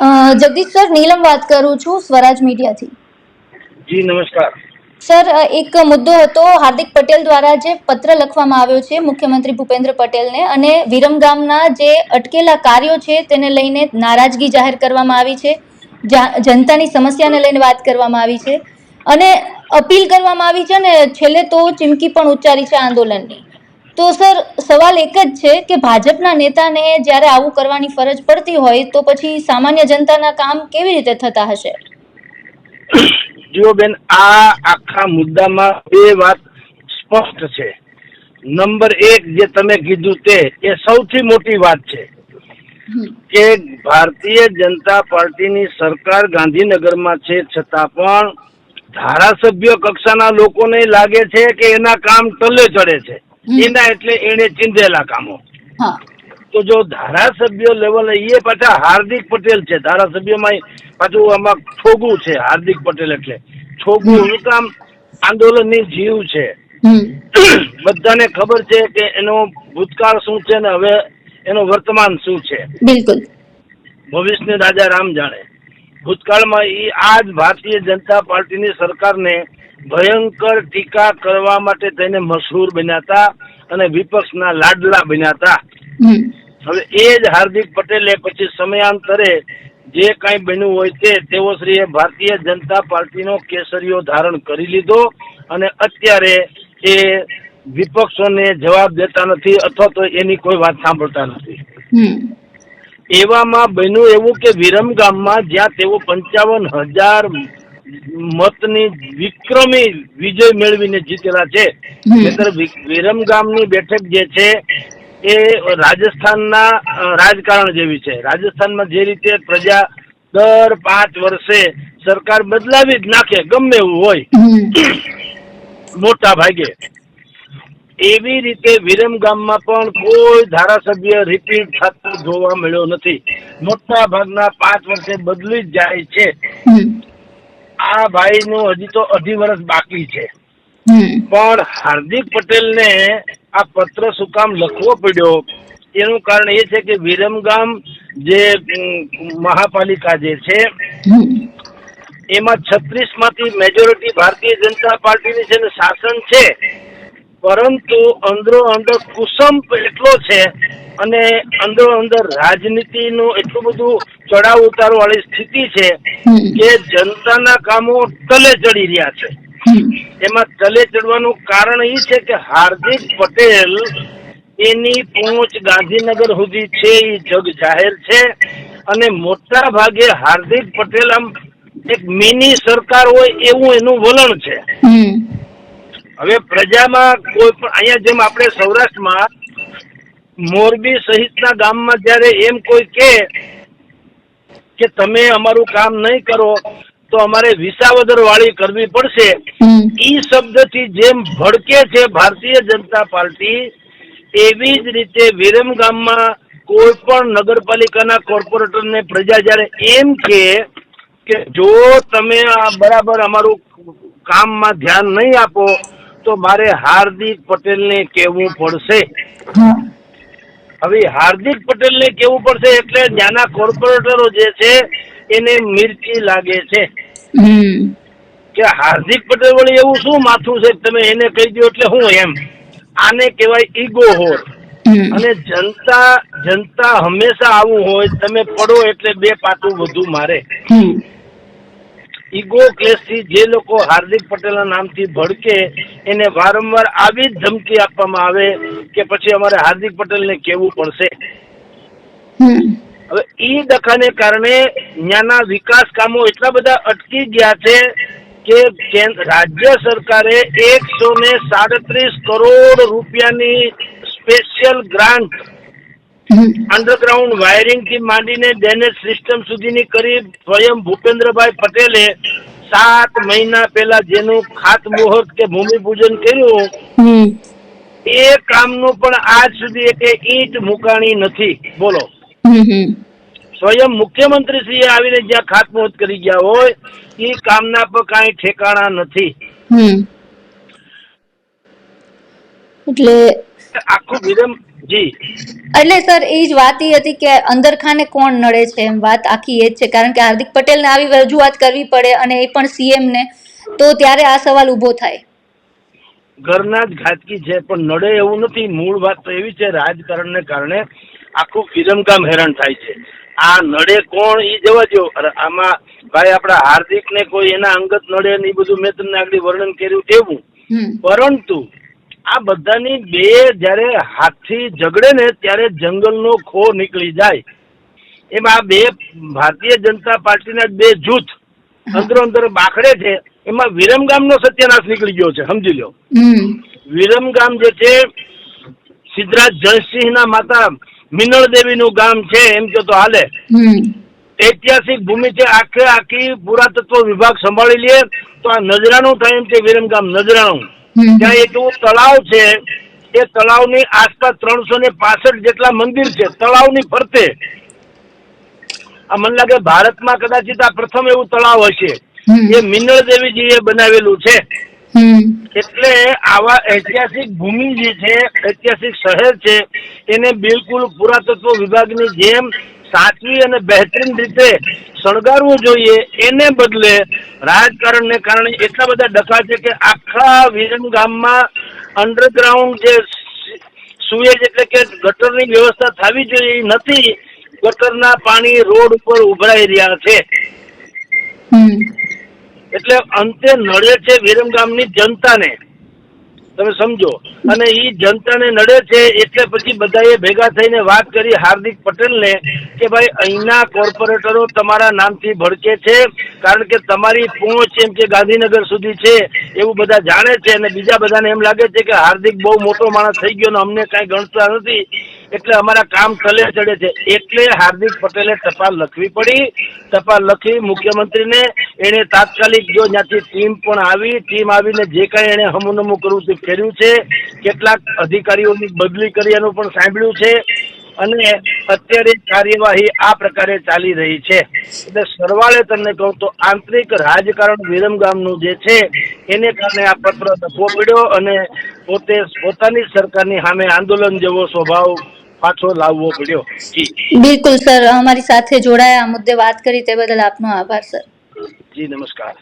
Jagdish sir નીલમ વાત કરું છું સ્વરાજ મીડિયાથી. જી નમસ્કાર. સર એક મુદ્દો હતો હાર્દિક પટેલ દ્વારા જે પત્ર લખવામાં આવ્યો છે મુખ્યમંત્રી ભૂપેન્દ્ર પટેલને અને વિરમગામના જે અટકેલા કાર્યો છે તેને લઈને નારાજગી જાહેર કરવામાં આવી છે. જનતાની સમસ્યાને લઈને વાત કરવામાં આવી છે. અને અપીલ કરવામાં આવી છે ને છેલ્લે તો ચીમકી પણ ઉચ્ચારી છે આંદોલનની. તો સર, સવાલ એક જ છે કે ભાજપના નેતાને જ્યારે આવું કરવાની ફરજ પડતી હોય, તો પછી સામાન્ય જનતાના કામ કેવી રીતે થતા હશે જુઓ બેન, આ આખા મુદ્દામાં બે વાત સ્પષ્ટ છે નંબર એક જે તમે કીધું તે, એ સૌથી મોટી વાત છે કે ભારતીય જનતા પાર્ટીની સરકાર ગાંધીનગરમાં છે, છતાં પણ ધારાસભ્ય કક્ષાના લોકોને લાગે છે કે એના કામ ટલે ચડે છે. એના એટલે એને ચીંધેલા કામો. તો જો ધારાસભ્ય લેવલે એ પાછા હાર્દિક પટેલ છે. ધારાસભ્યમાં પાછું આમાં છોગું છે હાર્દિક પટેલ એટલે. છોગું શું કામ આંદોલનની જીવ છે. બધાને ખબર છે કે એનો ભૂતકાળ શું છે ને હવે એનો વર્તમાન શું છે. બિલકુલ. ભવિષ્યને રાજા રામ જાણે. ભૂતકાળમાં એ આ જ ભારતીય જનતા પાર્ટીની સરકારને ભયંકર ટીકા કરવા માટે તેને મશહૂર બન્યા હતા અને વિપક્ષના લાડલા બન્યા હતા. હવે એ જ હાર્દિક પટેલે પછી સમયાંતરે જે કાંઈ બન્યું હોય તે તેઓ શ્રીએ ભારતીય જનતા પાર્ટીનો કેસરીઓ ધારણ કરી લીધો અને અત્યારે એ વિપક્ષોને જવાબ દેતા નથી અથવા તો એની કોઈ વાત સાંભળતા નથી. એવામાં બન્યું એવું કે વિરમ ગામમાં જ્યાં તેઓ પંચાવન હજાર મતની વિક્રમી વિજય મેળવીને જીતેલા છે. વિરમગામની બેઠક જે છે એ રાજસ્થાનના રાજકારણ જેવી છે. રાજસ્થાનમાં જે રીતે પ્રજા દર પાંચ વર્ષે સરકાર બદલાવી જ નાખે ગમે એવું હોય મોટા ભાગે. એવી રીતે વિરમ ગામમાં પણ કોઈ ધારાસભ્ય રિપીટ થતું જોવા મળ્યો નથી. મોટા ભાગના પાંચ વર્ષે બદલી જ જાય છે. આ ભાઈનું હજી તો અઢી વર્ષ બાકી છે. પણ હાર્દિક પટેલને આ પત્ર શું કામ લખવો પડ્યો? એનું કારણ એ છે કે વિરમગામ જે મહાપાલિકા જે છે એમાં છત્રીસમાંથી મેજોરિટી ભારતીય જનતા પાર્ટીની છે ને શાસન છે. પરંતુ અંદરો અંદર કુસંપ એટલો છે અને અંદરો અંદર રાજનીતિનું એટલું બધું ચડાવ ઉતાર વાળી સ્થિતિ છે કે જનતાના કામો તલે ચડી રહ્યા છે. એમાં તલે ચડવાનું કારણ એ છે કે હાર્દિક પટેલ એની પહોંચ ગાંધીનગર સુધી છે એ જગ જાહેર છે અને મોટા ભાગે હાર્દિક પટેલ આમ એક મિની સરકાર હોય એવું એનું વલણ છે. હવે પ્રજામાં કોઈ પણ અહીંયા જેમ આપણે સૌરાષ્ટ્રમાં મોરબી સહિતના ગામમાં જ્યારે એમ કોઈ કે કે તમે અમારું કામ નહીં કરો તો અમારે વિસાવદર વાળી કરવી પડશે. ઈ શબ્દથી જેમ ભડકે છે ભારતીય જનતા પાર્ટી એવી જ રીતે વિરમ ગામમાં કોઈ પણ નગરપાલિકાના કોર્પોરેટરને પ્રજા જ્યારે એમ કે કે જો તમે આ બરાબર અમારું કામમાં ધ્યાન નહીં આપો તો મારે હાર્દિક પટેલને કહેવું પડશે. હવે હાર્દિક પટેલને કહેવું પડશે એટલે નાના કોર્પોરેટરો જે છે એને મિર્ચી લાગે છે. કે હાર્દિક પટેલ વળી એવું શું માથું છે? તમે એને કહી દો એટલે હું એમ. આને કહેવાય ઈગો હોર અને જનતા જનતા હંમેશા આવું હોય તમે પડો એટલે બે પાટું વધુ મારે. ઈગો ક્લેશથી જે લોકો હાર્દિક પટેલના નામથી ભડકે એને વારંવાર આવી જ ધમકી આપવામાં આવે કે પછી અમારે હાર્દિક પટેલને કહેવું પડશે? હવે ઈ દખાને કારણે ત્યાંના વિકાસ કામો એટલા બધા અટકી ગયા છે કે રાજ્ય સરકારે એકસો ને સાડત્રીસ કરોડ રૂપિયાની સ્પેશિયલ ગ્રાન્ટ અંડરગ્રાઉન્ડ વાયરિંગથી માંડીને ડ્રેનેજ સિસ્ટમ સુધીની કરી સ્વયં ભૂપેન્દ્રભાઈ પટેલે સાત મહિના પહેલા જેનું ખાતમુહૂર્ત કે ભૂમિપૂજન કર્યું એ કામનું પણ આજ સુધી એક ઈંટ મુકાણી નથી. બોલો. હમ હમ. સ્વયં મુખ્યમંત્રી શ્રી આવીને જ્યાં ખાતમુહૂર્ત કરી ગયા હોય એ કામના પર કાંઈ ઠેકાણા નથી. એટલે આખું વિરમ જી. એટલે સર એ જ વાત એ હતી કે અંદરખાને કોણ નડે છે એમ વાત આખી એ જ છે. કારણ કે હાર્દિક પટેલને આવી રજૂઆત કરવી પડે અને એ પણ સીએમ ને તો ત્યારે આ સવાલ ઊભો થાય. ઘરના જ ઘાતકી છે પણ નડે એવું નથી મૂળ વાત તો એવી છે રાજકારણને કારણે આખું વિરમગામ હેરાન થાય છે. આ નડે કોણ એ જવા દો આમાં ભાઈ આપણા હાર્દિક ને કોઈ એના અંગત નડે ને એ બધું મેં તમને આગળ વર્ણન કર્યું એવું. પરંતુ આ બધાની બે જ્યારે હાથથી ઝઘડે ને ત્યારે જંગલનો ખો નીકળી જાય. એમાં આ બે ભારતીય જનતા પાર્ટીના બે જૂથ અંદરો અંદર બાખડે છે એમાં વિરમગામનો સત્યાનાશ નીકળી ગયો છે સમજી લો. વિરમગામ જે છે સિદ્ધરાજ જયસિંહના માતા મિનળ દેવીનું ગામ છે એમ કે તો હાલે. ઐતિહાસિક ભૂમિ છે આખે આખી પુરાતત્વ વિભાગ સંભાળી લે તો આ નજરાનું થાય એમ છે વિરમગામ નજરાણું. હમ ત્યાં એક એવું તળાવ છે એ તળાવની આસપાસ ત્રણસો ને પાસઠ જેટલા મંદિર છે તળાવની ફરતે. આ મને લાગે ભારતમાં કદાચિત આ પ્રથમ એવું તળાવ હશે. એ મિનળ દેવીજીએ બનાવેલું છે. એટલે આવા ઐતિહાસિક ભૂમિ જે છે ઐતિહાસિક શહેર છે એને બિલકુલ પુરાતત્વ વિભાગની જેમ સાચવી અને બહેતરીન રીતે શણગારવું જોઈએ એને બદલે રાજકારણને કારણે એટલા બધા ડખા છે કે આખા વિરમ ગામમાં અંડરગ્રાઉન્ડ જે સુએજ એટલે કે ગટરની વ્યવસ્થા થવી જોઈએ એ નથી ગટરના પાણી રોડ ઉપર ઉભરાઈ રહ્યા છે. એટલે અંતે નડે છે વિરમ ગામની જનતાને. તમે સમજો. અને એ જનતાને નડે છે એટલે પછી બધાએ ભેગા થઈને વાત કરી હાર્દિક પટેલને કે ભાઈ અહીંના કોર્પોરેટરો તમારા નામથી ભડકે છે, કારણ કે તમારી પહોંચ એમ કે ગાંધીનગર સુધી છે એવું બધા જાણે છે અને બીજા બધાને એમ લાગે છે કે હાર્દિક બહુ મોટો માણસ થઈ ગયો ને અમને કાંઈ ગણતા નથી. એટલે અમારા કામ તલે ચડે છે. એટલે હાર્દિક પટેલે ટપાલ લખવી પડી. ટપાલ લખી મુખ્યમંત્રીને એણે તાત્કાલિક જો ત્યાંથી ટીમ પણ આવી, ટીમ આવીને જે કાંઈ એણે હમુનમું કરવું તે કર્યું છે. કેટલાક અધિકારીઓની બદલી કરી એનું પણ સાંભળ્યું છે. અને અત્યારે કાર્યવાહી આ પ્રકારે ચાલી રહી છે. એટલે સરવાળે તમને કહું તો આંતરિક રાજકારણ વિરમગામનું જે છે, એને કારણે આ પત્ર લખવો પડ્યો અને પોતે પોતાની સરકારની સામે આંદોલન જેવો સ્વભાવ પાછો લાવવો પડ્યો. જી. બિલકુલ સર. અમારી સાથે જોડાયા. આ મુદ્દે વાત કરી તે બદલ આપનો આભાર સર. જી નમસ્કાર.